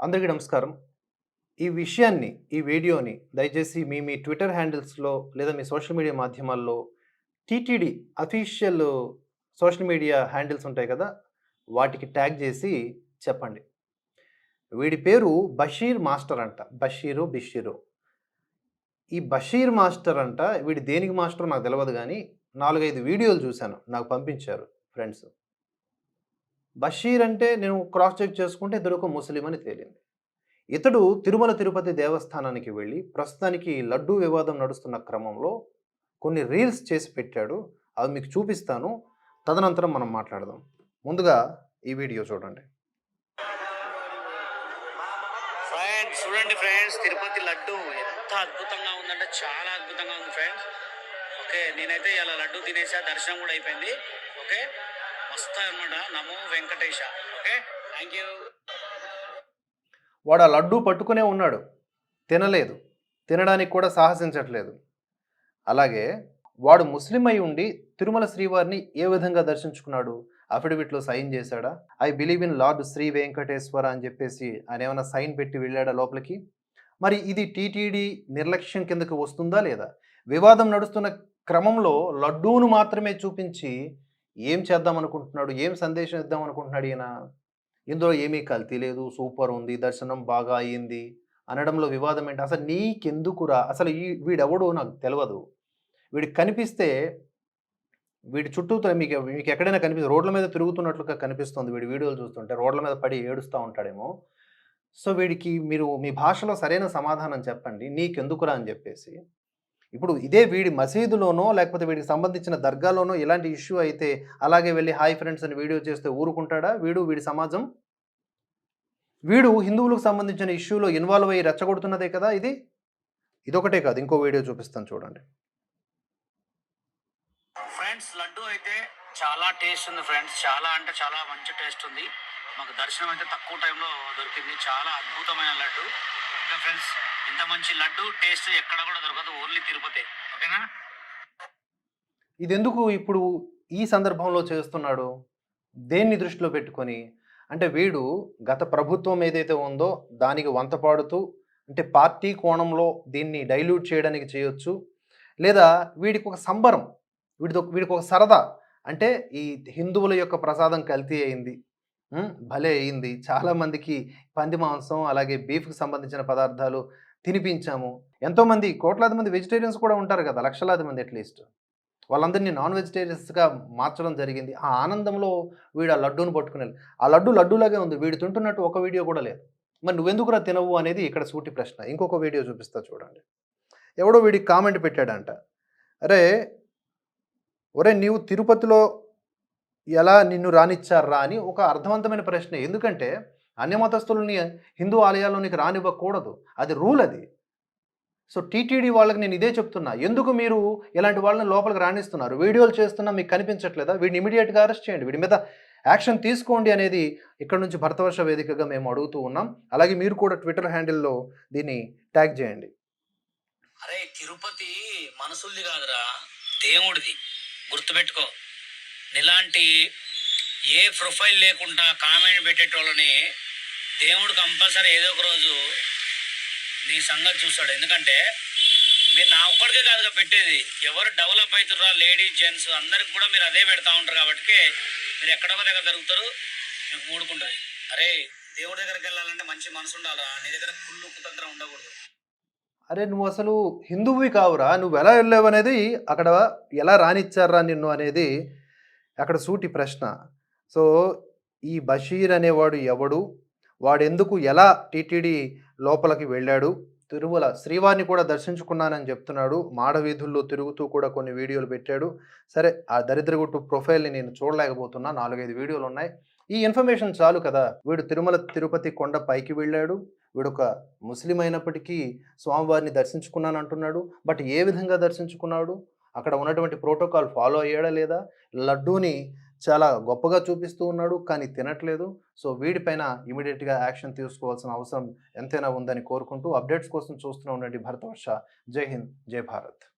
అందరికీ నమస్కారం. ఈ విషయాన్ని ఈ వీడియోని దయచేసి మీ మీ ట్విట్టర్ హ్యాండిల్స్లో లేదా మీ సోషల్ మీడియా మాధ్యమాల్లో TTD official social media handles ఉంటాయి కదా వాటికి ట్యాగ్ చేసి చెప్పండి. వీడి పేరు బషీర్ మాస్టర్ అంట. బషీరు బిషీరు. ఈ బషీర్ మాస్టర్ అంట వీడి దేనికి మాస్టర్ నాకు తెలియదు కానీ నాలుగైదు వీడియోలు చూశాను నాకు పంపించారు ఫ్రెండ్స్. బషీర్ అంటే నేను క్రాస్ చెక్ చేసుకుంటే ఇతడు ఒక ముస్లిం అని తేలింది. ఇతడు తిరుమల తిరుపతి దేవస్థానానికి వెళ్ళి ప్రస్తుతానికి లడ్డూ వివాదం నడుస్తున్న క్రమంలో కొన్ని రీల్స్ చేసి పెట్టాడు. అవి మీకు చూపిస్తాను. తదనంతరం మనం మాట్లాడదాం. ముందుగా ఈ వీడియో చూడండి. ఫ్రెండ్స్ చూడండి ఫ్రెండ్స్ తిరుపతి లడ్డు ఎంత అద్భుతంగా ఉందంటే చాలా అద్భుతంగా ఉంది ఫ్రెండ్స్. ఓకే నేనైతే ఇలా లడ్డు తినేసా దర్శనం కూడా అయిపోయింది. ఓకే మస్తు నమో వెంకటేశ. ఓకే? థ్యాంక్ యూ వాడు ఆ లడ్డూ పట్టుకునే ఉన్నాడు. తినలేదు. తినడానికి కూడా సాహసించట్లేదు. అలాగే వాడు ముస్లిం అయి ఉండి తిరుమల శ్రీవారిని ఏ విధంగా దర్శించుకున్నాడు? అఫిడవిట్లో సైన్ చేశాడా? I believe in lord Shri Venkateswara అని చెప్పేసి ఆయన ఏమైనా సైన్ పెట్టి వెళ్ళాడా లోపలికి? మరి ఇది టీటీడీ నిర్లక్ష్యం కిందకి వస్తుందా లేదా? వివాదం నడుస్తున్న క్రమంలో లడ్డూను మాత్రమే చూపించి ఏం చేద్దాం అనుకుంటున్నాడు? ఏం సందేశం ఇద్దాం అనుకుంటున్నాడు ఈయన? ఇందులో ఏమీ కల్తీ లేదు సూపర్ ఉంది దర్శనం బాగా అయ్యింది అనడంలో వివాదం ఏంటి? అసలు నీకెందుకురా? అసలు ఈ వీడెవడో నాకు తెలియదు వీడికి కనిపిస్తే వీడి చుట్టూ మీకు మీకు ఎక్కడైనా కనిపిస్తుంది రోడ్ల మీద తిరుగుతున్నట్లుగా కనిపిస్తుంది వీడి వీడియోలు చూస్తుంటే రోడ్ల మీద పడి ఏడుస్తూ ఉంటాడేమో. సో వీడికి మీరు మీ భాషలో సరైన సమాధానం చెప్పండి నీకెందుకురా అని చెప్పేసి. ఇప్పుడు ఇదే వీడి మసీదులోనో లేకపోతే వీడికి సంబంధించిన దర్గాలోనో ఇలాంటి ఇష్యూ అయితే అలాగే వెళ్ళి హాయ్ ఫ్రెండ్స్ అని వీడియో చేస్తే ఊరుకుంటాడా? వీడు వీడి సమాజం? వీడు హిందువులకు సంబంధించిన ఇష్యూలో ఇన్వాల్వ్ అయ్యి రెచ్చగొడుతున్నదే కదా ఇది? ఇదొకటే కాదు ఇంకో వీడియో చూపిస్తాను చూడండి. ఫ్రెండ్స్ లడ్డు అయితే చాలా టేస్ట్ ఉంది ఫ్రెండ్స్. చాలా అంటే చాలా మంచి టేస్ట్ ఉంది. మాకు దర్శనం అయితే తక్కువ టైంలో దొరికింది. చాలా అద్భుతమైన లడ్డు. ఫ్రెండ్స్ ఇంత మంచి లడ్డు టేస్ట్ ఎక్కడ కూడా దొరకదు ఓన్లీ తిరుపతి. ఓకేనా? ఇది ఎందుకు ఇప్పుడు ఈ సందర్భంలో చేస్తున్నాడు? దేన్ని దృష్టిలో పెట్టుకొని? అంటే వీడు గత ప్రభుత్వం ఏదైతే ఉందో దానికి వంత పాడుతూ అంటే పార్టీ కోణంలో దీన్ని డైల్యూట్ చేయడానికి చేయొచ్చు. లేదా వీడికి ఒక సంబరం వీడిది వీడికి ఒక సరదా. అంటే ఈ హిందువుల యొక్క ప్రసాదం కల్తీ అయింది. భలే అయింది. చాలామందికి పంది మాంసం అలాగే బీఫ్కి సంబంధించిన పదార్థాలు తినిపించాము. ఎంతోమంది కోట్లాది మంది వెజిటేరియన్స్ కూడా ఉంటారు కదా లక్షలాది మంది అట్లీస్ట్. వాళ్ళందరినీ నాన్ వెజిటేరియన్స్గా మార్చడం జరిగింది. ఆ ఆనందంలో వీడు ఆ లడ్డూను పట్టుకుని ఆ లడ్డు లడ్డూలాగే ఉంది. వీడు తింటున్నట్టు ఒక వీడియో కూడా లేదు. మరి నువ్వెందుకురా తినవు అనేది ఇక్కడ సూటి ప్రశ్న. ఇంకొక వీడియో చూపిస్తా చూడండి. ఎవడో వీడికి కామెంట్ పెట్టాడంట. అరే ఒరే నీవు తిరుపతిలో ఎలా నిన్ను రానిచ్చారా అని ఒక అర్థవంతమైన ప్రశ్న. ఎందుకంటే అన్యమతస్తులని హిందూ ఆలయాల్లోనికి రానివ్వకూడదు. అది రూల్ అది. సో టీటీడీ వాళ్ళకి నేను ఇదే చెప్తున్నా. ఎందుకు మీరు ఇలాంటి వాళ్ళని లోపలికి రాణిస్తున్నారు వీడియోలు చేస్తున్నా మీకు కనిపించట్లేదా? వీడిని ఇమీడియట్గా అరెస్ట్ చేయండి. వీడి మీద యాక్షన్ తీసుకోండి అనేది ఇక్కడ నుంచి భరతవర్ష వేదికగా మేము అడుగుతూ ఉన్నాం. అలాగే మీరు కూడా ట్విట్టర్ హ్యాండిల్లో దీన్ని ట్యాగ్ చేయండి. అరే తిరుపతి మనసుల్ది కాదురా. దేవుడిది. గుర్తుపెట్టుకో. ఇలాంటి ఏ ప్రొఫైల్ లేకుండా కామెంట్ పెట్టేటోళ్ళని దేవుడు కంపల్సరీ ఏదో ఒక రోజు నీ సంగతి చూస్తాడు. ఎందుకంటే మీరు నా ఒక్కడికే కాదుగా పెట్టేది. ఎవరు డెవలప్ అవుతుర్రా లేడీ జెంట్స్ అందరికి కూడా మీరు అదే పెడతా ఉంటారు కాబట్టి మీరు ఎక్కడో దగ్గర జరుగుతారు మీకు మూడుకుంటుంది. అరే దేవుడి దగ్గరికి వెళ్ళాలంటే మంచి మనసు ఉండాలా నీ దగ్గర కుళ్ళు కుతంత్రం ఉండకూడదు. అరే నువ్వు అసలు హిందువువి కావురా. నువ్వు ఎలా వెళ్ళావు అనేది అక్కడ ఎలా రానిచ్చారా నిన్ను అనేది అక్కడ సూటి ప్రశ్న. సో ఈ బషీర్ అనేవాడు ఎవడు? వాడెందుకు ఎలా టీటీడీ లోపలికి వెళ్ళాడు? తిరుమల శ్రీవారిని కూడా దర్శించుకున్నానని చెప్తున్నాడు. మాడవీధుల్లో తిరుగుతూ కూడా కొన్ని వీడియోలు పెట్టాడు. సరే ఆ దరిద్రగుట్టు ప్రొఫైల్ని నేను చూడలేకపోతున్నా. నాలుగైదు వీడియోలు ఉన్నాయి. ఈ ఇన్ఫర్మేషన్ చాలు కదా! వీడు తిరుమల తిరుపతి కొండ పైకి వెళ్ళాడు. వీడొక ముస్లిం అయినప్పటికీ స్వామివారిని దర్శించుకున్నాను అంటున్నాడు బట్ ఏ విధంగా దర్శించుకున్నాడు? అక్కడ ఉన్నటువంటి ప్రోటోకాల్ ఫాలో అయ్యాడా లేదా? లడ్డూని చాలా గొప్పగా చూపిస్తూ ఉన్నాడు. కానీ తినట్లేదు. సో వీడిపైన ఇమీడియట్గా యాక్షన్ తీసుకోవాల్సిన అవసరం ఎంతైనా ఉందని కోరుకుంటూ అప్డేట్స్ కోసం చూస్తూనే ఉండండి భరతవర్ష. జై హింద్. జై భారత్.